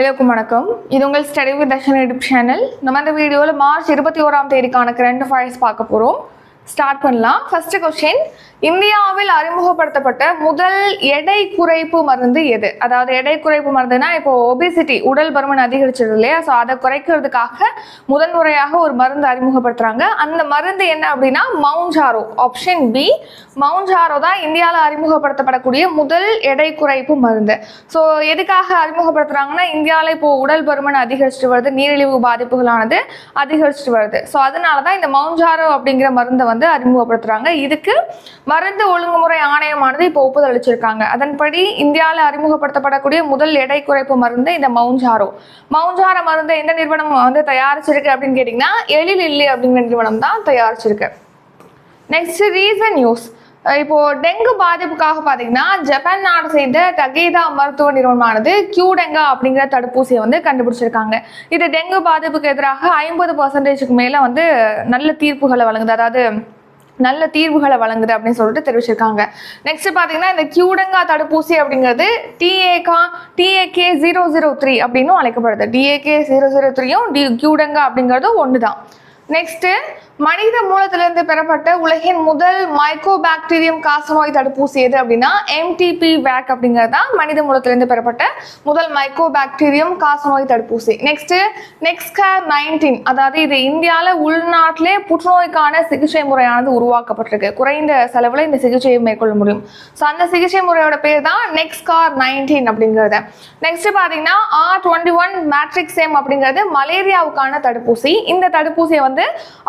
எல்லாருக்கும் வணக்கம். இது உங்கள் study with Darshan YouTube channel. நம்ம இந்த வீடியோவில் மார்ச் இருபத்தி ஓராம் தேதிக்கான கரண்ட் ஃபைல்ஸ் பார்க்க போகிறோம் ஸ்டார்ட் பண்ணலாம். ஃபர்ஸ்ட் கொஸ்டின் இந்தியாவில் அறிமுகப்படுத்தப்பட்ட முதல் எடை குறைப்பு மருந்து எது? அதாவது எடை குறைப்பு மருந்துனா இப்போ ஒபிசிட்டி உடல் பருமன் அதிகரிச்சது இல்லையா? ஸோ அதை குறைக்கிறதுக்காக முதன்முறையாக ஒரு மருந்து அறிமுகப்படுத்துறாங்க. அந்த மருந்து என்ன அப்படின்னா மவுஞ்சாரோ ஆப்ஷன் பி மவுஞ்சாரோ தான் இந்தியாவில் அறிமுகப்படுத்தப்படக்கூடிய முதல் எடை குறைப்பு மருந்து. ஸோ எதுக்காக அறிமுகப்படுத்துறாங்கன்னா இந்தியாவில் இப்போ உடல் பருமன் அதிகரிச்சுட்டு வருது நீரிழிவு பாதிப்புகளானது அதிகரிச்சுட்டு வருது. ஸோ அதனால தான் இந்த மவுஞ்சாரோ அப்படிங்கிற மருந்தை வந்து அறிமுகப்படுத்துறாங்க. இதுக்கு மருந்து ஒழுங்குமுறை ஆணையமானது இப்போ ஒப்புதல் அளிச்சிருக்காங்க. அதன்படி இந்தியாவில் அறிமுகப்படுத்தப்படக்கூடிய முதல் எடை குறைப்பு மருந்து இந்த மவுஞ்சாரோ மவுஞ்சார மருந்து எந்த நிறுவனம் வந்து தயாரிச்சிருக்கு அப்படின்னு கேட்டிங்கன்னா எழில் இல்லி அப்படிங்கிற நிறுவனம் தான் தயாரிச்சிருக்கு. நெக்ஸ்ட் ரீசன் நியூஸ் இப்போ டெங்கு பாதிப்புக்காக பார்த்தீங்கன்னா ஜப்பான் நாடு சேர்ந்த தகைதா மருத்துவ நிறுவனமானது கியூடெங்கா அப்படிங்கிற தடுப்பூசியை வந்து கண்டுபிடிச்சிருக்காங்க. இது டெங்கு பாதிப்புக்கு எதிராக ஐம்பது பர்சன்டேஜுக்கு மேலே வந்து நல்ல தீர்ப்புகளை வழங்குது. அதாவது நல்ல தீர்வுகளை வழங்குது அப்படின்னு சொல்லிட்டு தெரிவிச்சிருக்காங்க. நெக்ஸ்ட் பார்த்தீங்கன்னா இந்த கியூடங்கா தடுப்பூசி அப்படிங்கிறது டிஏகா டிஏகே ஜீரோ ஜீரோ த்ரீ அப்படின்னும் அழைக்கப்படுது. டிஏகே ஜீரோ ஜீரோ த்ரீயும் டி கியூடங்கா அப்படிங்கிறதும் ஒன்று தான் நெக்ஸ்ட்டு மனித மூலத்திலிருந்து பெறப்பட்ட உலகின் முதல் மைக்கோபாக்டீரியம் காசநோய் தடுப்பூசி எது அப்படின்னா எம்டிபி வேக் அப்படிங்கிறது தான் மனித மூலத்திலிருந்து பெறப்பட்ட முதல் மைக்கோபாக்டீரியம் காசநோய் தடுப்பூசி. நெக்ஸ்ட் நெக்ஸ்கேர் நைன்டீன் அதாவது இது இந்தியாவில் உள்நாட்டிலே புற்றுநோய்க்கான சிகிச்சை முறையானது உருவாக்கப்பட்டிருக்கு. குறைந்த செலவில் இந்த சிகிச்சையை மேற்கொள்ள முடியும். ஸோ அந்த சிகிச்சை முறையோட பேர் தான் நெக்ஸ்கார் நைன்டீன் அப்படிங்கிறது. நெக்ஸ்ட் பார்த்தீங்கன்னா R twenty one matrix same அப்படிங்கிறது மலேரியாவுக்கான தடுப்பூசி. இந்த தடுப்பூசியை வந்து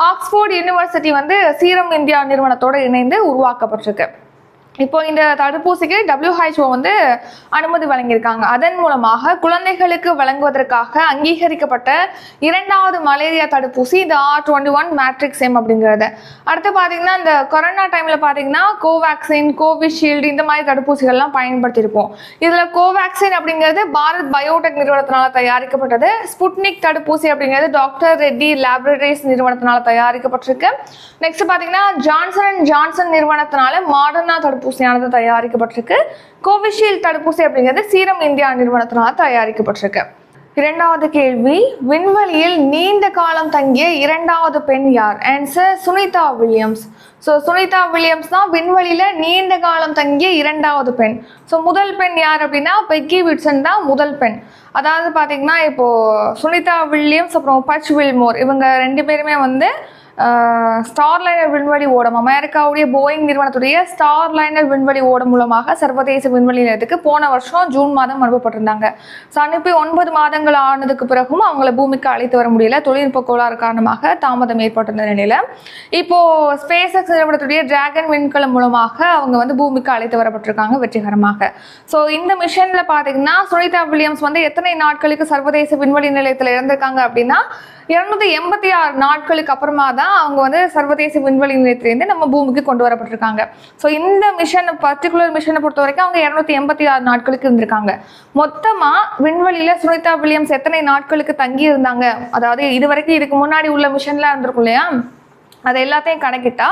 ஆக்ஸ்போர்ட் யூனிவர்சிட்டி வந்து சீரம் இந்தியா நிறுவனத்தோட இணைந்து உருவாக்கப்பட்டிருக்கு. இப்போ இந்த தடுப்பூசிக்கு டபிள்யூஹெச்ஓ வந்து அனுமதி வழங்கியிருக்காங்க. அதன் மூலமாக குழந்தைகளுக்கு வழங்குவதற்காக அங்கீகரிக்கப்பட்ட இரண்டாவது மலேரியா தடுப்பூசி இந்த R twenty one matrix M அப்படிங்கிறது. அடுத்து பார்த்தீங்கன்னா இந்த கொரோனா டைமில் பார்த்தீங்கன்னா கோவேக்சின் கோவிஷீல்டு இந்த மாதிரி தடுப்பூசிகள்லாம் பயன்படுத்தியிருப்போம். இதில் கோவேக்சின் அப்படிங்கிறது பாரத் பயோடெக் நிறுவனத்தினால் தயாரிக்கப்பட்டது. ஸ்புட்னிக் தடுப்பூசி அப்படிங்கிறது டாக்டர் ரெட்டி லேபரேட்டரிஸ் நிறுவனத்தினால் தயாரிக்கப்பட்டிருக்கு. நெக்ஸ்ட் பார்த்தீங்கன்னா ஜான்சன் அண்ட் ஜான்சன் நிறுவனத்தினால மாடர்னா தடுப்பூசி தடுப்பூசியானது தயாரிக்கப்பட்டிருக்கு. கோவிஷீல்டு தடுப்பூசி அப்படிங்கிறது சீரம் இந்தியா நிறுவனத்தினால தயாரிக்கப்பட்டிருக்கு. இரண்டாவது கேள்வி விண்வெளியில் நீண்ட காலம் தங்கிய இரண்டாவது பெண் யார்? Answer Sunita Williams. So Sunita Williams தான் விண்வெளியில் நீண்ட காலம் தங்கிய இரண்டாவது பெண். ஸோ முதல் பெண் யார் அப்படின்னா பெக்கி விட்சன் தான் முதல் பெண். அதாவது பார்த்தீங்கன்னா இப்போது சுனிதா வில்லியம்ஸ் அப்புறம் பச் வில்மோர் இவங்க ரெண்டு பேருமே வந்து ஸ்டார் லைனர் விண்வெளி ஓடம். அமெரிக்காவுடைய போயிங் நிறுவனத்துடைய ஸ்டார் லைனர் விண்வெளி ஓடம் மூலமாக சர்வதேச விண்வெளி நிலையத்துக்கு போன வருஷம் ஜூன் மாதம் அனுப்பப்பட்டிருந்தாங்க. ஸோ அனுப்பி ஒன்பது மாதங்கள் ஆனதுக்கு பிறகும் அவங்கள பூமிக்கு அழைத்து வர முடியல. தொழில்நுட்ப கோளாறு காரணமாக தாமதம் ஏற்பட்டிருந்த நிலையில. இப்போ ஸ்பேஸ் எக்ஸ் நிறுவனத்துடைய டிராகன் விண்கலம் மூலமாக அவங்க வந்து பூமிக்கு அழைத்து வரப்பட்டிருக்காங்க வெற்றிகரமாக. ஸோ இந்த மிஷன்ல பார்த்தீங்கன்னா சுனிதா வில்லியம்ஸ் வந்து எத்தனை நாட்களுக்கு சர்வதேச விண்வெளி நிலையத்தில் இருந்திருக்காங்க அப்படின்னா இருநூத்தி எண்பத்தி ஆறு நாட்களுக்கு அப்புறமா தான் அவங்க வந்து சர்வதேச விண்வெளி நிலையத்திலேருந்து நம்ம பூமிக்கு கொண்டு வரப்பட்டிருக்காங்க. ஸோ இந்த மிஷன் பர்டிகுலர் மிஷனை பொறுத்த வரைக்கும் அவங்க இரநூத்தி எண்பத்தி ஆறு நாட்களுக்கு இருந்திருக்காங்க. மொத்தமாக விண்வெளியில் சுனிதா வில்லியம்ஸ் எத்தனை நாட்களுக்கு தங்கி இருந்தாங்க அதாவது இது வரைக்கும் இதுக்கு முன்னாடி உள்ள மிஷன்லாம் இருந்திருக்கும் இல்லையா? அது எல்லாத்தையும் கணக்கிட்டா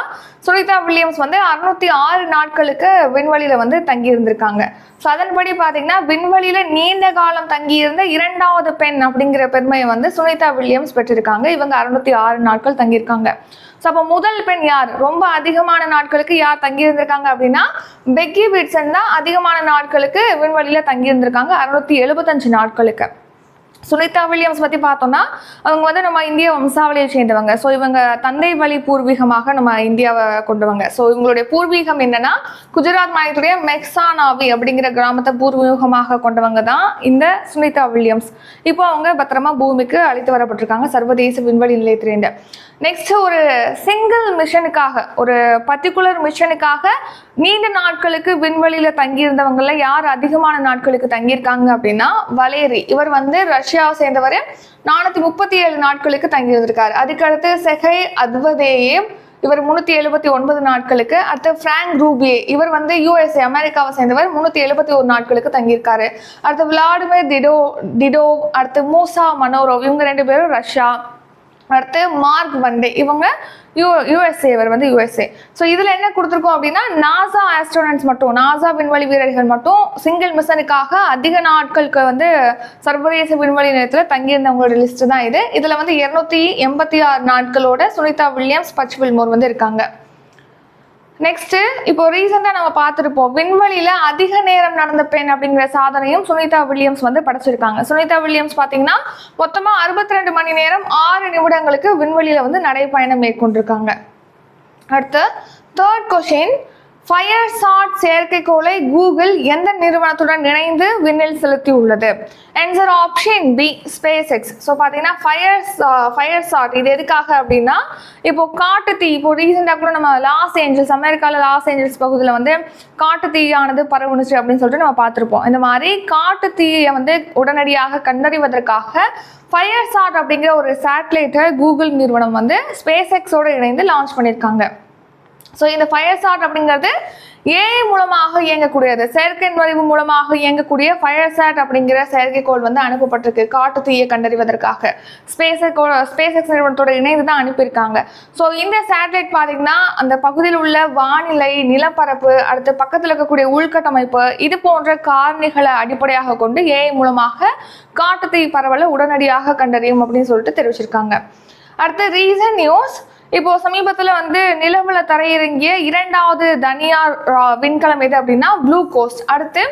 சுனிதா வில்லியம்ஸ் வந்து அறுநூத்தி ஆறு நாட்களுக்கு விண்வெளியில வந்து தங்கி இருந்திருக்காங்க ஸோ அதன்படி பார்த்தீங்கன்னா விண்வெளியில நீண்ட காலம் தங்கி இருந்த இரண்டாவது பெண் அப்படிங்கிற பெருமையை வந்து சுனிதா வில்லியம்ஸ் பெற்றிருக்காங்க. இவங்க அறுநூத்தி ஆறு நாட்கள் தங்கியிருக்காங்க. ஸோ அப்போ முதல் பெண் யார்? ரொம்ப அதிகமான நாட்களுக்கு யார் தங்கி இருந்திருக்காங்க அப்படின்னா பெக்கி விட்சன் தான் அதிகமான நாட்களுக்கு விண்வெளியில தங்கியிருந்திருக்காங்க அறுநூத்தி எழுபத்தஞ்சு நாட்களுக்கு. சுனிதா வில்லியம்ஸ் பற்றி பார்த்தோம்னா அவங்க வந்து நம்ம இந்திய வம்சாவளியை சேர்ந்தவங்க. ஸோ இவங்க தந்தை வழி பூர்வீகமாக நம்ம இந்தியாவை கொண்டவங்க. ஸோ இவங்களுடைய பூர்வீகம் என்னன்னா குஜராத் மாநிலத்துடைய மெக்சானாவி அப்படிங்கிற கிராமத்தை பூர்வீகமாக கொண்டவங்க தான் இந்த சுனிதா வில்லியம்ஸ். இப்போ அவங்க பத்திரமா பூமிக்கு அழைத்து வரப்பட்டிருக்காங்க. சர்வதேச விண்வெளி நிலையத்திலேருந்து நெக்ஸ்ட் ஒரு சிங்கிள் மிஷனுக்காக ஒரு பர்டிகுலர் மிஷனுக்காக நீண்ட நாட்களுக்கு விண்வெளியில தங்கியிருந்தவங்கள யார் அதிகமான நாட்களுக்கு தங்கியிருக்காங்க அப்படின்னா வலேரி. இவர் வந்து ரஷ்யாவை சேர்ந்தவர். நானூத்தி முப்பத்தி ஏழு நாட்களுக்கு தங்கியிருந்திருக்காரு. அதுக்கடுத்து செகை அத்வதேயே. இவர் முந்நூற்றி எழுபத்தி ஒன்பது நாட்களுக்கு. அடுத்து பிராங்க் ரூபியே. இவர் வந்து யூஎஸ்ஏ அமெரிக்காவை சேர்ந்தவர். முந்நூற்றி எழுபத்தி ஒரு நாட்களுக்கு தங்கியிருக்காரு. அடுத்து விளாடிமிர் டிடோ டிடோ அடுத்து மூசா மனோரோவ். இவங்க ரெண்டு பேரும் ரஷ்யா. அடுத்து மார்க் வண்டே இவங்க யூ யூஎஸ்ஏ இவர் வந்து யூஎஸ்ஏ ஸோ இதில் என்ன கொடுத்துருக்கோம் அப்படின்னா நாசா ஆஸ்ட்ரோனட்ஸ் மட்டும் நாசா விண்வெளி வீரர்கள் மட்டும் சிங்கிள் மிஷனுக்காக அதிக நாட்களுக்கு வந்து சர்வதேச விண்வெளி நிலையத்தில் தங்கியிருந்தவங்களோட லிஸ்ட் தான் இது. இதில் வந்து இரநூத்தி எண்பத்தி ஆறு நாட்களோட சுனிதா வில்லியம்ஸ் பச் வில்மோர் வந்து இருக்காங்க. நெக்ஸ்ட் இப்போ ரீசெண்டாக நம்ம பார்த்துருப்போம். விண்வெளியில அதிக நேரம் நடந்த பெண் அப்படிங்கிற சாதனையும் சுனிதா வில்லியம்ஸ் வந்து படைச்சிருக்காங்க. சுனிதா வில்லியம்ஸ் பார்த்தீங்கன்னா மொத்தமாக அறுபத்தி ரெண்டு மணி நேரம் ஆறு நிமிடங்களுக்கு விண்வெளியில வந்து நடைப்பயணம் மேற்கொண்டிருக்காங்க. அடுத்து தேர்ட் கொஷின் ஃபயர் சாட் செயற்கைக்கோளை கூகுள் எந்த நிறுவனத்துடன் இணைந்து விண்ணில் செலுத்தி உள்ளது answer option B SpaceX so பார்த்தீங்கன்னா ஃபயர் ஃபயர் uh, சாட் இது எதுக்காக அப்படின்னா இப்போ காட்டு தீ இப்போ ரீசெண்டாக கூட நம்ம லாஸ் ஏஞ்சல்ஸ் அமெரிக்காவில் லாஸ் ஏஞ்சல்ஸ் பகுதியில் வந்து காட்டு தீயானது பரவுனுச்சு அப்படின்னு சொல்லிட்டு நம்ம பார்த்துருப்போம். இந்த மாதிரி காட்டு தீயை வந்து உடனடியாக கண்டறிவதற்காக ஃபயர் சாட் அப்படிங்கிற ஒரு சேட்டலைட்டை கூகுள் நிறுவனம் வந்து ஸ்பேஸ் எக்ஸோடு இணைந்து லான்ச் பண்ணியிருக்காங்க. ஸோ இந்த ஃபயர் சாட் அப்படிங்கிறது ஏஐ மூலமாக இயங்கக்கூடியது. செயற்கை நுழைவு மூலமாக இயங்கக்கூடிய ஃபயர் சாட் அப்படிங்கிற செயற்கைக்கோள் வந்து அனுப்பப்பட்டிருக்கு. காட்டு தீயை கண்டறிவதற்காக. ஸ்பேஸ் ஸ்பேஸ் எக்ஸ் நிறுவனத்தோட இணைந்து தான் அனுப்பியிருக்காங்க. ஸோ இந்த சேட்டலைட் பார்த்தீங்கன்னா அந்த பகுதியில் உள்ள வானிலை நிலப்பரப்பு அடுத்து பக்கத்தில் இருக்கக்கூடிய உள்கட்டமைப்பு இது போன்ற காரணிகளை அடிப்படையாக கொண்டு ஏஐ மூலமாக காட்டு தீ பரவலை உடனடியாக கண்டறியும் அப்படின்னு சொல்லிட்டு தெரிவிச்சிருக்காங்க. அடுத்து ரீசன் நியூஸ் இப்போ சமீபத்தில் வந்து நிலவுல தரையிறங்கிய இரண்டாவது தனியார் விண்கலம் எது அப்படின்னா ப்ளூ கோஸ்ட் அடுத்து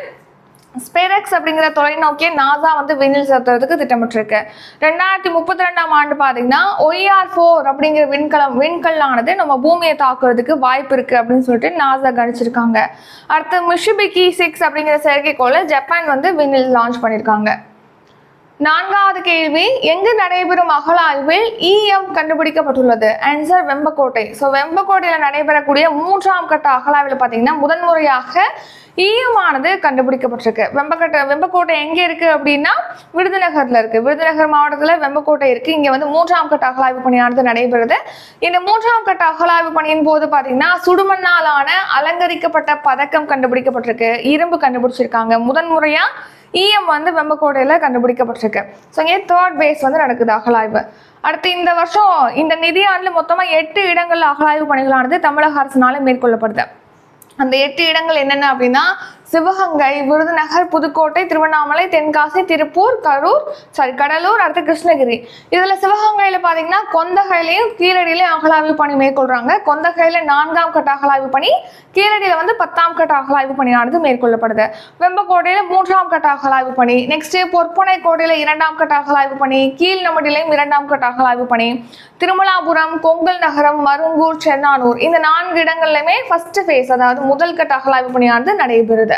ஸ்பேரக்ஸ் அப்படிங்கிற தொலைநோக்கியை நாசா வந்து விண்ணில் செலுத்துறதுக்கு திட்டமிட்டிருக்கு. ரெண்டாயிரத்தி முப்பத்தி ரெண்டாம் ஆண்டு பார்த்தீங்கன்னா ஒய்ஆர் ஃபோர் அப்படிங்கிற விண்கலம் விண்கல்லானது நம்ம பூமியை தாக்குறதுக்கு வாய்ப்பு இருக்கு அப்படின்னு சொல்லிட்டு நாசா கணிச்சிருக்காங்க. அடுத்து மிஷிபிகி சிக்ஸ் அப்படிங்கிற செயற்கைக்கோளை ஜப்பான் வந்து விண்ணில் லான்ச் பண்ணியிருக்காங்க நான்காவது கேள்வி எங்கு நடைபெறும் அகலாய்வில் இஎம் கண்டுபிடிக்கப்பட்டுள்ளது? ஆன்சர் வெம்பக்கோட்டை. ஸோ வெம்பக்கோட்டையில் நடைபெறக்கூடிய மூன்றாம் கட்ட அகலாய்வில் பார்த்தீங்கன்னா முதன்முறையாக ஈயம் ஆனது கண்டுபிடிக்கப்பட்டிருக்கு. வெம்பக்கட்டை வெம்பக்கோட்டை எங்கே இருக்குது அப்படின்னா விருதுநகரில் இருக்குது விருதுநகர் மாவட்டத்தில் வெம்பக்கோட்டை இருக்குது இங்கே வந்து மூன்றாம் கட்ட அகலாய்வு பணியானது நடைபெறுது. இந்த மூன்றாம் கட்ட அகலாய்வு பணியின் போது பார்த்தீங்கன்னா சுடுமண்ணாலான அலங்கரிக்கப்பட்ட பதக்கம் கண்டுபிடிக்கப்பட்டிருக்கு. இரும்பு கண்டுபிடிச்சிருக்காங்க. முதன்முறையாக இஎம் வந்து வெம்பக்கோட்டையில் கண்டுபிடிக்கப்பட்டிருக்கு. ஸோ இங்கே தேர்ட் பேஸ் வந்து நடக்குது அகழாய்வு அடுத்து இந்த வருஷம் இந்த நிதியாண்டில் மொத்தமாக எட்டு இடங்கள்ல அகலாய்வு பணிகளானது தமிழக அரசினால மேற்கொள்ளப்படுது. அந்த எட்டு இடங்கள் என்னென்ன அப்படின்னா சிவகங்கை விருதுநகர் புதுக்கோட்டை திருவண்ணாமலை தென்காசி திருப்பூர் கரூர் சாரி கடலூர் அடுத்து கிருஷ்ணகிரி. இதுல சிவகங்கையில பாத்தீங்கன்னா கொந்தகையிலையும் கீழடியிலையும் அகலாய்வு பணி மேற்கொள்றாங்க. கொந்தகையில நான்காம் கட்ட அகலாய்வு பணி கீழடியில வந்து பத்தாம் கட்ட அகலாய்வு பணியானது மேற்கொள்ளப்படுது. வெம்பக்கோட்டையில மூன்றாம் கட்ட அகலாய்வு பணி நெக்ஸ்ட் பொற்பனை கோட்டையில இரண்டாம் கட்ட அகலாய்வு பணி கீழ்நமடிலையும் இரண்டாம் கட்ட அகலாய்வு பணி திருமலாபுரம் கொங்கல் நகரம் மருங்கூர் சென்னானூர் இந்த நான்கு இடங்கள்லையுமே ஃபர்ஸ்ட் ஃபேஸ் அதாவது முதல் கட்ட அகலாய்வு பணியானது நடைபெறுது.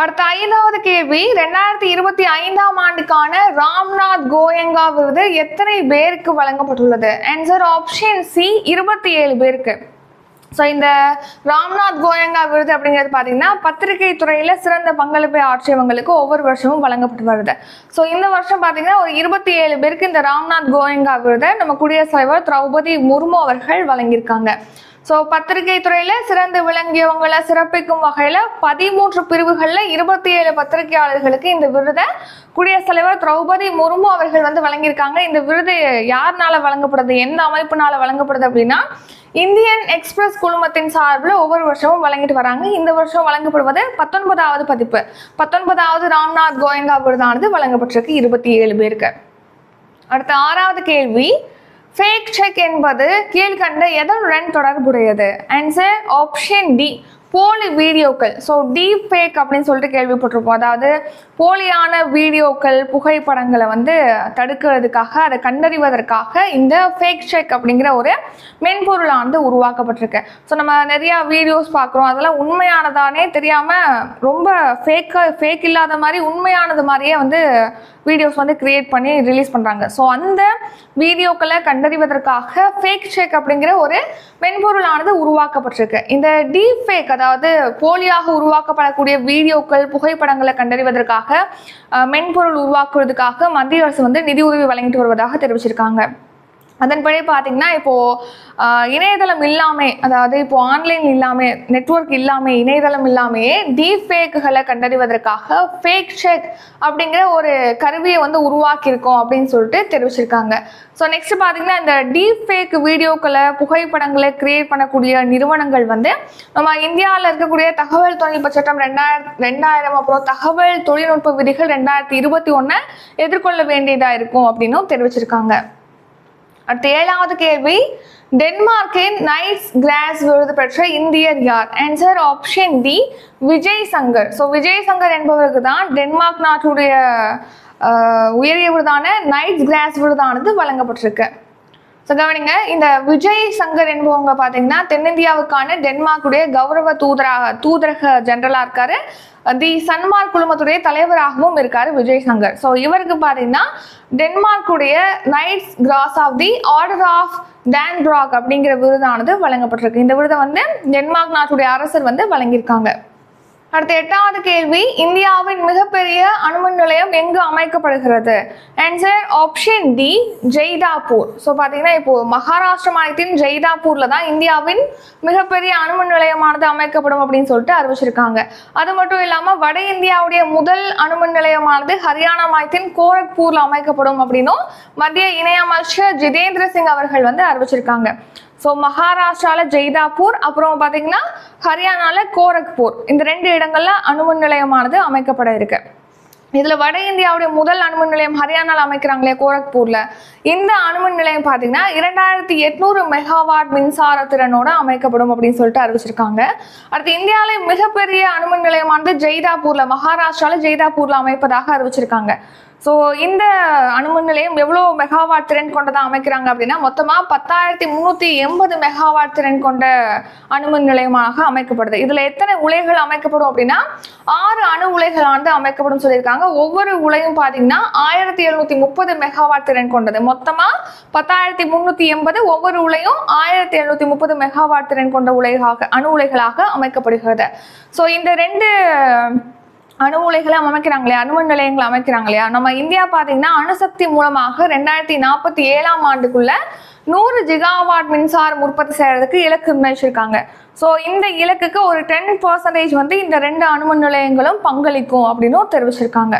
அடுத்த ஐந்தாவது கேள்வி ரெண்டாயிரத்தி இருபத்தி ஐந்தாம் ஆண்டுக்கான ராம்நாத் கோயங்கா விருது எத்தனை பேருக்கு வழங்கப்பட்டுள்ளது? ஆன்சர் ஆப்ஷன் சி இருபத்தி ஏழு பேருக்கு. ஸோ இந்த ராம்நாத் கோயங்கா விருது அப்படிங்கிறது பார்த்தீங்கன்னா பத்திரிகை துறையில் சிறந்த பங்களிப்பை ஆற்றியவங்களுக்கு ஒவ்வொரு வருஷமும் வழங்கப்பட்டு வருது. ஸோ இந்த வருஷம் பார்த்தீங்கன்னா ஒரு இருபத்தி ஏழு பேருக்கு இந்த ராம்நாத் கோயங்கா விருதை நம்ம குடியரசுத் தலைவர் திரௌபதி முர்மு அவர்கள் வழங்கியிருக்காங்க. ஸோ பத்திரிகை துறையில் சிறந்து விளங்கியவங்களை சிறப்பிக்கும் வகையில் பதிமூன்று பிரிவுகளில் இருபத்தி ஏழு பத்திரிகையாளர்களுக்கு இந்த விருதை குடியரசுத் தலைவர் திரௌபதி முர்மு அவர்கள் வந்து வழங்கியிருக்காங்க. இந்த விருது யாருனால வழங்கப்படுது? எந்த அமைப்புனால வழங்கப்படுது அப்படின்னா இந்தியன் எக்ஸ்பிரஸ் குழுமத்தின் சார்பில் ஒவ்வொரு வருஷமும் வழங்கிட்டு வராங்க. இந்த வருஷம் வழங்கப்படுவது பத்தொன்பதாவது பதிப்பு. பத்தொன்பதாவது ராம்நாத் கோயங்கா விருதானது வழங்கப்பட்டிருக்கு இருபத்தி ஏழு பேருக்கு. அடுத்த ஆறாவது கேள்வி ஃபேக் செக் என்பது கீழ்கண்ட எதனுடன் தொடர்புடையது? ஆன்சர் ஆப்ஷன் டி போலி வீடியோக்கள் ஸோ டீப் ஃபேக் அப்படின்னு சொல்லிட்டு கேள்விப்பட்டிருப்போம். அதாவது போலியான வீடியோக்கள் புகைப்படங்களை வந்து தடுக்கிறதுக்காக அதை கண்டறிவதற்காக இந்த ஃபேக் செக் அப்படிங்கிற ஒரு மென்பொருளானது உருவாக்கப்பட்டிருக்கு. ஸோ நம்ம நிறையா வீடியோஸ் பார்க்குறோம். அதெல்லாம் உண்மையானதானே தெரியாமல் ரொம்ப ஃபேக்காக ஃபேக் இல்லாத மாதிரி உண்மையானது மாதிரியே வந்து வீடியோஸ் வந்து கிரியேட் பண்ணி ரிலீஸ் பண்ணுறாங்க ஸோ அந்த வீடியோக்களை கண்டறிவதற்காக ஃபேக் செக் அப்படிங்கிற ஒரு மென்பொருளானது உருவாக்கப்பட்டிருக்கு. இந்த டீப் ஃபேக் அதாவது போலியாக உருவாக்கப்படக்கூடிய வீடியோக்கள் புகைப்படங்களை கண்டறிவதற்காக மென்பொருள் உருவாக்குவதற்காக மத்திய அரசு வந்து நிதி உதவி வழங்கிட்டு வருவதாக தெரிவிச்சிருக்காங்க. அதன்படி பார்த்தீங்கன்னா இப்போது இணையதளம் இல்லாமல் அதாவது இப்போ ஆன்லைன் இல்லாமல் நெட்வொர்க் இல்லாமல் இணையதளம் இல்லாமையே டீஃபேக்குகளை ஃபேக்குகளை கண்டறிவதற்காக ஃபேக் செக் அப்படிங்கிற ஒரு கருவியை வந்து உருவாக்கியிருக்கோம் அப்படின்னு சொல்லிட்டு தெரிவிச்சிருக்காங்க. ஸோ நெக்ஸ்ட் பார்த்தீங்கன்னா இந்த டீஃபேக் வீடியோக்களை புகைப்படங்களை கிரியேட் பண்ணக்கூடிய நிறுவனங்கள் வந்து நம்ம இந்தியாவில் இருக்கக்கூடிய தகவல் தொழில்நுட்ப சட்டம் ரெண்டாயிரம் ரெண்டாயிரம் அப்புறம் தகவல் தொழில்நுட்ப விதிகள் ரெண்டாயிரத்தி இருபத்தி ஒன்று எதிர்கொள்ள வேண்டியதாக இருக்கும் அப்படின்னும் தெரிவிச்சிருக்காங்க. அடுத்த ஏழாவது கேள்வி. டென்மார்க்கின் நைட்ஸ் கிராஸ் விருது பெற்ற இந்தியர் யார்? Answer option D Vijay Shankar so Vijay Shankar என்பவருக்கு தான் டென்மார்க் நாட்டுடைய உயரிய விருதான நைட்ஸ் கிராஸ் விருதானது வழங்கப்பட்டிருக்கு. ஸோ கவனிங்க இந்த விஜய் சங்கர் என்பவங்க பார்த்தீங்கன்னா தென்னிந்தியாவுக்கான டென்மார்க்குடைய கௌரவ தூதராக தூதரக ஜெனரலாக இருக்காரு. தி சன்மார்க் குழுமத்துடைய தலைவராகவும் இருக்காரு விஜய் சங்கர். ஸோ இவருக்கு பார்த்தீங்கன்னா டென்மார்க்குடைய knights cross of the order of Dannebrog அப்படிங்கிற விருதானது வழங்கப்பட்டிருக்கு. இந்த விருதை வந்து டென்மார்க் நாட்டுடைய அரசர் வந்து வழங்கியிருக்காங்க. அடுத்த எட்டாவது கேள்வி இந்தியாவின் மிகப்பெரிய அணுமின் நிலையம் எங்கு அமைக்கப்படுகிறது? Answer option D Jaitapur. So பார்த்தீங்கன்னா இப்போ மகாராஷ்டிர மாநிலத்தின் ஜெய்தாப்பூரில் தான் இந்தியாவின் மிகப்பெரிய அணுமின் நிலையமானது அமைக்கப்படும் அப்படின்னு சொல்லிட்டு அறிவிச்சிருக்காங்க. அது மட்டும் இல்லாமல் வட இந்தியாவுடைய முதல் அணுமின் நிலையமானது ஹரியானா மாநிலத்தின் கோரக்பூரில் அமைக்கப்படும் அப்படின்னும் மத்திய இணையமைச்சர் ஜிதேந்திர சிங் அவர்கள் வந்து அறிவிச்சிருக்காங்க. ஸோ மகாராஷ்டிராவில் ஜெய்தாப்பூர் அப்புறம் பார்த்தீங்கன்னா ஹரியானால கோரக்பூர் இந்த ரெண்டு இடங்களில் அணுமின் நிலையமானது அமைக்கப்பட இருக்கு. இதில் வட இந்தியாவுடைய முதல் அணுமின் நிலையம் ஹரியானாவில் அமைக்கிறாங்களே கோரக்பூரில் இந்த அணுமின் நிலையம் பார்த்தீங்கன்னா இரண்டாயிரத்தி எட்நூறு மெகாவாட் மின்சார திறனோட அமைக்கப்படும் அப்படின்னு சொல்லிட்டு அறிவிச்சிருக்காங்க. அடுத்து இந்தியாவிலே மிகப்பெரிய அணுமின் நிலையமானது ஜெய்தாப்பூரில் மகாராஷ்டிராவில் ஜெய்தாப்பூரில் அமைப்பதாக அறிவிச்சிருக்காங்க. ஸோ இந்த அணுமின் நிலையம் எவ்வளோ மெகாவாட் திறன் கொண்டதாக அமைக்கிறாங்க அப்படின்னா மொத்தமாக பத்தாயிரத்தி முந்நூற்றி எண்பது மெகாவாட் திறன் கொண்ட அணுமின் நிலையமாக அமைக்கப்படுது. இதில் எத்தனை உலைகள் அமைக்கப்படும் அப்படின்னா ஆறு அணு உலைகளானது அமைக்கப்படும் சொல்லியிருக்காங்க. ஒவ்வொரு உலையும் பார்த்தீங்கன்னா ஆயிரத்தி எழுநூற்றி முப்பது மெகாவாட் திறன் கொண்டது. மொத்தமாக பத்தாயிரத்தி முந்நூற்றி எண்பது ஒவ்வொரு உலையும் ஆயிரத்தி எழுநூற்றி முப்பது மெகாவாட் திறன் கொண்ட உலைகளாக அணு உலைகளாக அமைக்கப்படுகிறது. ஸோ இந்த ரெண்டு அணு உலைகளை அமைக்கிறாங்க இல்லையா நிலையங்களை அமைக்கிறாங்க இல்லையா நம்ம இந்தியா பார்த்தீங்கன்னா அணுசக்தி மூலமாக ரெண்டாயிரத்தி நாற்பத்தி ஏழாம் ஆண்டுக்குள்ள நூறு ஜிகாவாட் மின்சாரம் உற்பத்தி செய்யறதுக்கு இலக்கு நிர்ணயிச்சிருக்காங்க ஸோ இந்த இலக்குக்கு ஒரு டென் பர்சன்டேஜ் வந்து இந்த ரெண்டு அணுமன் நிலையங்களும் பங்களிக்கும் அப்படின்னும் தெரிவிச்சிருக்காங்க.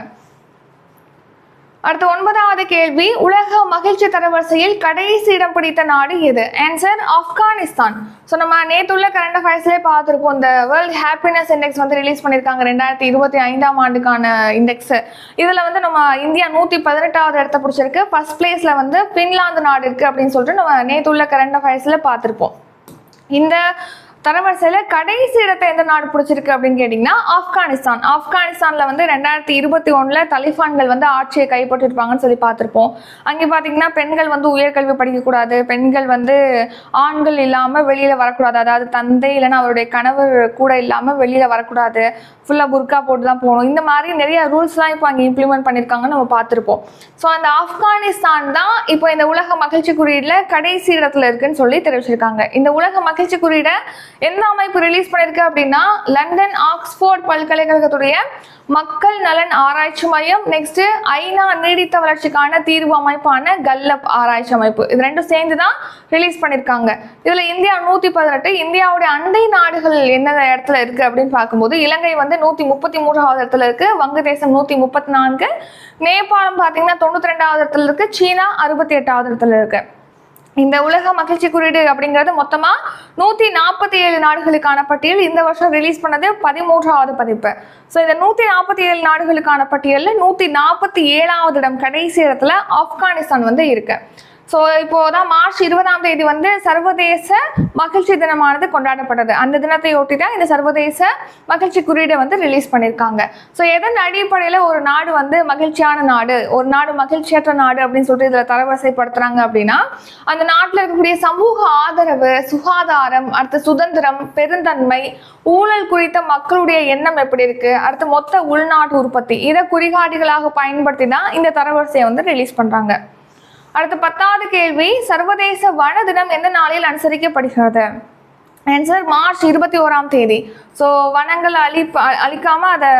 அடுத்த ஒன்பதாவது கேள்வி உலக மகிழ்ச்சி தரவரிசையில் கடைசி இடம் பிடித்த நாடு எது? ஆன்சர் ஆப்கானிஸ்தான். ஸோ நம்ம நேற்றுள்ள கரண்ட் அஃபேர்ஸ்லேயே பார்த்துருப்போம் இந்த வேர்ல்ட் ஹாப்பினஸ் இண்டெக்ஸ் வந்து ரிலீஸ் பண்ணியிருக்காங்க ரெண்டாயிரத்தி இருபத்தி ஐந்தாம் ஆண்டுக்கான இண்டெக்ஸ் இதில் வந்து நம்ம இந்தியா நூற்றி பதினெட்டாவது இடத்த பிடிச்சிருக்கு. ஃபர்ஸ்ட் பிளேஸில் வந்து ஃபின்லாந்து நாடு இருக்குது அப்படின்னு சொல்லிட்டு நம்ம நேற்றுள்ள கரண்ட் அஃபேர்ஸில் பார்த்துருப்போம். இந்த தரவரிசையில் கடைசி இடத்தை எந்த நாடு பிடிச்சிருக்கு அப்படின்னு கேட்டிங்கன்னா ஆப்கானிஸ்தான். ஆப்கானிஸ்தானில் வந்து ரெண்டாயிரத்தி இருபத்தி ஒன்றில் தலிபான்கள் வந்து ஆட்சியை கைப்பற்றிருப்பாங்கன்னு சொல்லி பார்த்துருப்போம். அங்கே பார்த்தீங்கன்னா பெண்கள் வந்து உயர்கல்வி படிக்கக்கூடாது. பெண்கள் வந்து ஆண்கள் இல்லாமல் வெளியில் வரக்கூடாது. அதாவது தந்தை இல்லைன்னா அவருடைய கணவர் கூட இல்லாமல் வெளியில் வரக்கூடாது. ஃபுல்லாக புர்கா போட்டு தான் போகணும் இந்த மாதிரி நிறைய ரூல்ஸ்லாம் இப்போ அங்கே இம்ப்ளிமெண்ட் பண்ணியிருக்காங்கன்னு நம்ம பார்த்துருப்போம். ஸோ அந்த ஆப்கானிஸ்தான் தான் இப்போ இந்த உலக மகிழ்ச்சி குறியீடில் கடைசி இடத்துல இருக்குன்னு சொல்லி தெரிவிச்சிருக்காங்க. இந்த உலக மகிழ்ச்சி குறியீடை எந்த அமைப்பு ரிலீஸ் பண்ணியிருக்கு அப்படின்னா லண்டன் ஆக்ஸ்போர்ட் பல்கலைக்கழகத்துடைய மக்கள் நலன் ஆராய்ச்சி மையம். நெக்ஸ்ட் ஐநா நீடித்த வளர்ச்சிக்கான தீர்வு அமைப்பான கல்லப் ஆராய்ச்சி அமைப்பு. இது ரெண்டும் சேர்ந்து தான் ரிலீஸ் பண்ணியிருக்காங்க இதில் இந்தியா நூற்றி பதினெட்டு இந்தியாவுடைய அண்டை நாடுகள் என்னென்ன இடத்துல இருக்குது அப்படின்னு பார்க்கும்போது இலங்கை வந்து நூற்றி முப்பத்தி மூன்றாவது இடத்துல இருக்குது வங்கதேசம் நூற்றி முப்பத்தி நான்கு நேபாளம் பார்த்தீங்கன்னா தொண்ணூற்றி ரெண்டாவது இடத்துல இருக்குது சீனா அறுபத்தி எட்டாவது இடத்துல இருக்குது இந்த உலக மகிழ்ச்சி குறியீடு அப்படிங்கிறது மொத்தமாக நூற்றி நாற்பத்தி ஏழு நாடுகளுக்கான பட்டியல். இந்த வருஷம் ரிலீஸ் பண்ணது பதிமூன்றாவது பதிப்பு. ஸோ இந்த நூற்றி நாற்பத்தி ஏழு நாடுகளுக்கான பட்டியலில் நூற்றி நாற்பத்தி ஏழாவது இடம் கடைசி இடத்துல ஆப்கானிஸ்தான் வந்து இருக்குது ஸோ இப்போதான் மார்ச் இருபதாம் தேதி வந்து சர்வதேச மகிழ்ச்சி தினமானது கொண்டாடப்பட்டது. அந்த தினத்தை ஒட்டி தான் இந்த சர்வதேச மகிழ்ச்சி குறியீடை வந்து ரிலீஸ் பண்ணியிருக்காங்க. ஸோ எதன் அடிப்படையில் ஒரு நாடு வந்து மகிழ்ச்சியான நாடு ஒரு நாடு மகிழ்ச்சியற்ற நாடு அப்படின்னு சொல்லிட்டு இதில் தரவரிசைப்படுத்துறாங்க அப்படின்னா அந்த நாட்டில் இருக்கக்கூடிய சமூக ஆதரவு சுகாதாரம் அடுத்து சுதந்திரம் பெருந்தன்மை ஊழல் குறித்த மக்களுடைய எண்ணம் எப்படி இருக்கு அடுத்து மொத்த உள்நாட்டு உற்பத்தி இதை குறிகாட்டிகளாக பயன்படுத்தி தான் இந்த தரவரிசையை வந்து ரிலீஸ் பண்ணுறாங்க அடுத்து பத்தாவது கேள்வி சர்வதேச வன தினம் எந்த நாளில் அனுசரிக்கப்படுகிறது? ஆன்சர் மார்ச் இருபத்தி ஓராம் தேதி. ஸோ வனங்களை அழி அழிக்காம அதை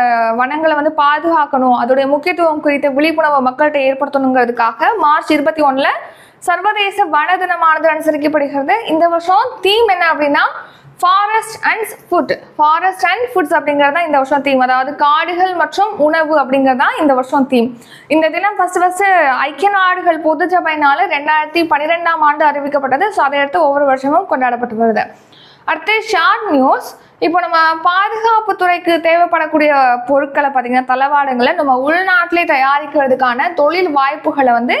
வனங்களை வந்து பாதுகாக்கணும். அதோடைய முக்கியத்துவம் குறித்த விழிப்புணர்வு மக்கள்கிட்ட ஏற்படுத்தணுங்கிறதுக்காக மார்ச் இருபத்தி ஒன்றில் சர்வதேச வன தினமானது அனுசரிக்கப்படுகிறது. இந்த வருஷம் தீம் என்ன அப்படின்னா forest and food forest and foods அப்படிங்கிறது தான் இந்த வருஷம் தீம் அதாவது காடுகள் மற்றும் உணவு அப்படிங்கிறது தான் இந்த வருஷம் தீம் இந்த தினம் ஃபர்ஸ்ட் ஃபர்ஸ்ட் ஐக்கிய நாடுகள் பொது ரெண்டாயிரத்தி பன்னிரெண்டாம் ஆண்டு அறிவிக்கப்பட்டது. ஸோ அதை அடுத்து ஒவ்வொரு வருஷமும் கொண்டாடப்பட்டு வருது. அடுத்து ஷார்ட் நியூஸ் இப்போ நம்ம பாதுகாப்பு துறைக்கு தேவைப்படக்கூடிய பொருட்களை பார்த்தீங்கன்னா தளவாடங்களை நம்ம உள்நாட்டிலே தயாரிக்கிறதுக்கான தொழில் வாய்ப்புகளை வந்து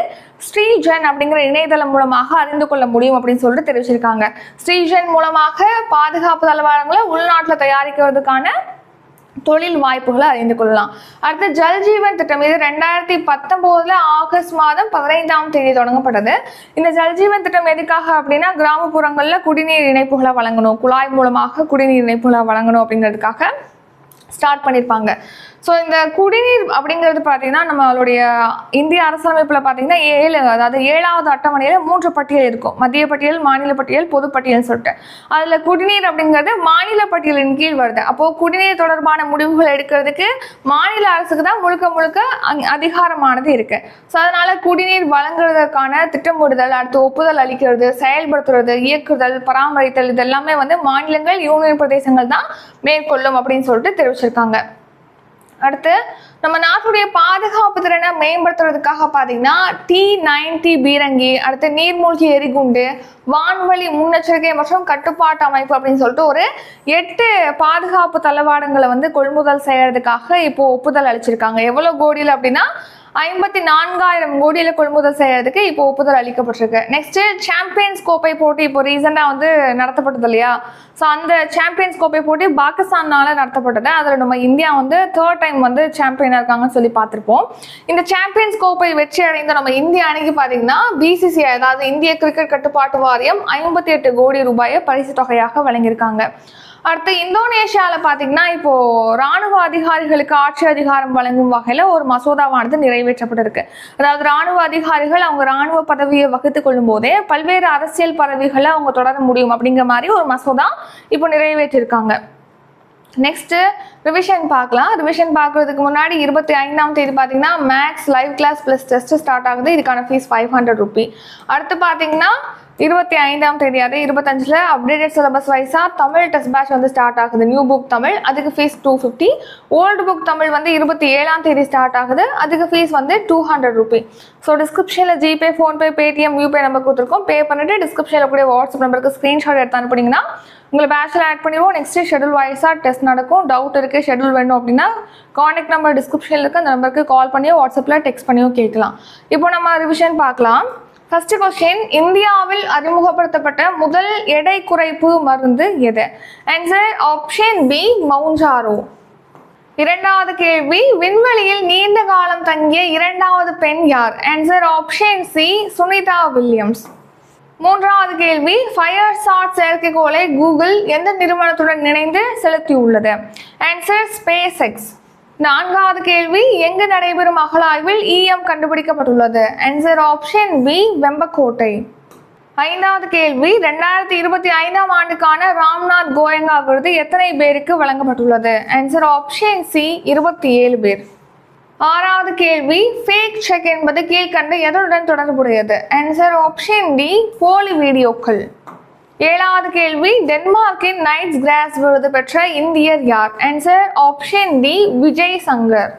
ஸ்ரீஜன் அப்படிங்கிற இணையதளம் மூலமாக அறிந்து கொள்ள முடியும் அப்படின்னு சொல்லிட்டு தெரிவிச்சிருக்காங்க. ஸ்ரீஜன் மூலமாக பாதுகாப்பு தளவாடங்களை உள்நாட்டில் தயாரிக்கிறதுக்கான தொழில் வாய்ப்புகளை அறிந்து கொள்ளலாம். அடுத்து ஜல் ஜீவன் திட்டம். இது ரெண்டாயிரத்தி பத்தொம்போதுல ஆகஸ்ட் மாதம் பதினைந்தாம் தேதி தொடங்கப்பட்டது. இந்த ஜல் ஜீவன் திட்டம் எதுக்காக அப்படின்னா கிராமப்புறங்களில் குடிநீர் இணைப்புகளை வழங்கணும். குழாய் மூலமாக குடிநீர் இணைப்புகளை வழங்கணும் அப்படிங்கிறதுக்காக. ஸ்டார்ட் பண்ணியிருப்பாங்க ஸோ இந்த குடிநீர் அப்படிங்கிறது பார்த்தீங்கன்னா நம்மளுடைய இந்திய அரசமைப்பில் பார்த்தீங்கன்னா ஏழு அதாவது ஏழாவது அட்டவணையில் மூன்று பட்டியல் இருக்கும். மத்திய பட்டியல் மாநில பட்டியல் பொது சொல்லிட்டு. அதில் குடிநீர் அப்படிங்கிறது மாநில பட்டியலின் கீழ் வருது. அப்போது குடிநீர் தொடர்பான முடிவுகள் எடுக்கிறதுக்கு மாநில அரசுக்கு தான் முழுக்க முழுக்க அதிகாரமானது இருக்குது ஸோ அதனால் குடிநீர் வழங்குறதுக்கான திட்டமிடுதல் அடுத்து ஒப்புதல் அளிக்கிறது செயல்படுத்துறது இயக்குதல் பராமரித்தல் இதெல்லாமே வந்து மாநிலங்கள் யூனியன் பிரதேசங்கள் தான் மேற்கொள்ளும் அப்படின்னு சொல்லிட்டு தெரிவிச்சிருக்காங்க அடுத்து நம்ம நாட்டுடைய பாதுகாப்பு திறனை மேம்படுத்துறதுக்காக பார்த்தீங்கன்னா டி நைன்டி பீரங்கி அடுத்து நீர்மூழ்கி எரிகுண்டு வான்வழி முன்னெச்சரிக்கை மற்றும் கட்டுப்பாட்டு அமைப்பு அப்படின்னு சொல்லிட்டு ஒரு எட்டு பாதுகாப்பு தளவாடங்களை வந்து கொள்முதல் செய்யறதுக்காக இப்போ ஒப்புதல் அளிச்சிருக்காங்க. எவ்வளோ கோடியில் அப்படின்னா ஐம்பத்தி நான்காயிரம் கோடியில் கொள்முதல் செய்யறதுக்கு இப்போ ஒப்புதல் அளிக்கப்பட்டிருக்கு. நெக்ஸ்ட் சாம்பியன்ஸ் கோப்பை போட்டி இப்போ ரீசெண்டாக வந்து நடத்தப்பட்டது இல்லையா? ஸோ அந்த சாம்பியன்ஸ் கோப்பை போட்டி பாகிஸ்தானால நடத்தப்பட்டது. அதில் நம்ம இந்தியா வந்து தேர்ட் டைம் வந்து சாம்பியனாக இருக்காங்கன்னு சொல்லி பார்த்துருப்போம். இந்த சாம்பியன்ஸ் கோப்பை வெற்றி அடைந்த நம்ம இந்திய அணிக்கு பார்த்தீங்கன்னா பிசிசிஐ அதாவது இந்திய கிரிக்கெட் கட்டுப்பாட்டு வாரியம் ஐம்பத்தி எட்டு கோடி ரூபாயை பரிசு தொகையாக வழங்கியிருக்காங்க. அடுத்து இந்தோனேஷியாவில் பார்த்தீங்கன்னா இப்போ ராணுவ அதிகாரிகளுக்கு ஆட்சி அதிகாரம் வழங்கும் வகையில் ஒரு மசோதாவானது நிறைவேற்றப்பட்டிருக்கு. அதாவது ராணுவ அதிகாரிகள் அவங்க ராணுவ பதவியை வகுத்து கொள்ளும் போதே பல்வேறு அரசியல் பதவிகளை அவங்க தொடர முடியும் அப்படிங்கிற மாதிரி ஒரு மசோதா இப்போ நிறைவேற்றிருக்காங்க. நெக்ஸ்ட்டு ரிவிஷன் பார்க்கலாம். ரிவிஷன் பார்க்குறதுக்கு முன்னாடி இருபத்தி ஐந்தாம் தேதி பார்த்தீங்கன்னா max live class plus test start ஆகுது. இதுக்கான ஃபீஸ் ஃபைவ் ஹண்ட்ரட் ருபி அடுத்து பார்த்தீங்கன்னா இருபத்தி ஐந்தாம் தேதி அது இருபத்தஞ்சில் அப்டேட்டட் சிலபஸ் வைஸாக தமிழ் டெஸ்ட் பேட்ச் வந்து ஸ்டார்ட் ஆகுது. நியூ புக் தமிழ் அதுக்கு fees two fifty old book Tamil வந்து இருபத்தி ஏழாம் தேதி ஸ்டார்ட் ஆகுது. அதுக்கு ஃபீஸ் வந்து டூ ஹண்ட்ரட் ருபி ஸோ டிஸ்கிரிப்ஷனில் GPay PhonePe Paytm UPay number கொடுத்துருக்கோம். பே பண்ணிட்டு டிஸ்கிரிப்ஷனில் கூட வாட்ஸ்அப் நம்பருக்கு ஸ்க்ரீன்ஷாட் எடுத்து அனுப்புனீங்கன்னா உங்களை பேச்சில் ஆட் பண்ணிடுவோம். நெக்ஸ்ட் ஷெடியூல் வைஸாக டெஸ்ட் நடக்கும். டவுட் இருக்குது ஷெடியூல் வேணும் அப்படின்னா காண்டாக்ட் நம்பர் டிஸ்கிரிப்ஷனில் இருக்க. அந்த நம்பருக்கு கால் பண்ணியோ வாட்ஸ்அப்பில் டெக்ஸ்ட் பண்ணியோ கேட்கலாம். இப்போ நம்ம ரிவிஷன் பார்க்கலாம். ஃபர்ஸ்ட் கொஸ்டின் இந்தியாவில் அறிமுகப்படுத்தப்பட்ட முதல் எடை குறைப்பு மருந்து எது? ஆன்சர் ஆப்ஷன் பி மவுஞ்சாரோ இரண்டாவது கேள்வி விண்வெளியில் நீண்ட காலம் தங்கிய இரண்டாவது பெண் யார்? Answer option C Sunita Williams. மூன்றாவது கேள்வி ஃபயர் சாட் செயற்கைக்கோளை கூகுள் எந்த நிறுவனத்துடன் இணைந்து செலுத்தியுள்ளது? ஆன்சர் ஸ்பேஸ் எக்ஸ் நான்காவது கேள்வி எங்கு நடைபெறும் அகழாய்வில் ஈயம் கண்டுபிடிக்கப்பட்டுள்ளது? Answer option B Vembakottai. ஐந்தாவது கேள்வி ரெண்டாயிரத்தி இருபத்தி ஐந்தாம் ஆண்டுக்கான ராம்நாத் கோயங்கா விருது எத்தனை பேருக்கு வழங்கப்பட்டுள்ளது? ஆன்சர் ஆப்ஷன் சி இருபத்தி ஏழு பேர். ஆறாவது கேள்வி ஃபேக் செக் என்பது கீழ்கண்ட எதனுடன் தொடர்புடையது? ஆன்சர் ஆப்ஷன் டி போலி வீடியோக்கள். ஏழாவது கேள்வி டென்மார்க்கின் நைட்ஸ் கிராஸ் விருது பெற்ற இந்தியர் யார்? Answer option D Vijay Shankar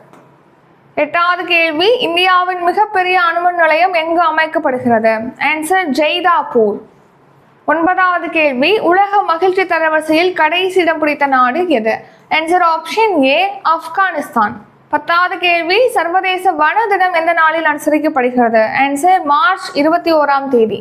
எட்டாவது கேள்வி இந்தியாவின் மிகப்பெரிய அணுமின் நிலையம் எங்கு அமைக்கப்படுகிறது? ஆன்சர் ஜெய்தாபூர் ஒன்பதாவது கேள்வி உலக மகிழ்ச்சி தரவரிசையில் கடைசி இடம் பிடித்த நாடு எது? Answer option A Afghanistan. பத்தாவது கேள்வி சர்வதேச வன தினம் எந்த நாளில் அனுசரிக்கப்படுகிறது? ஆன்சர் மார்ச் இருபத்தி ஓராம் தேதி.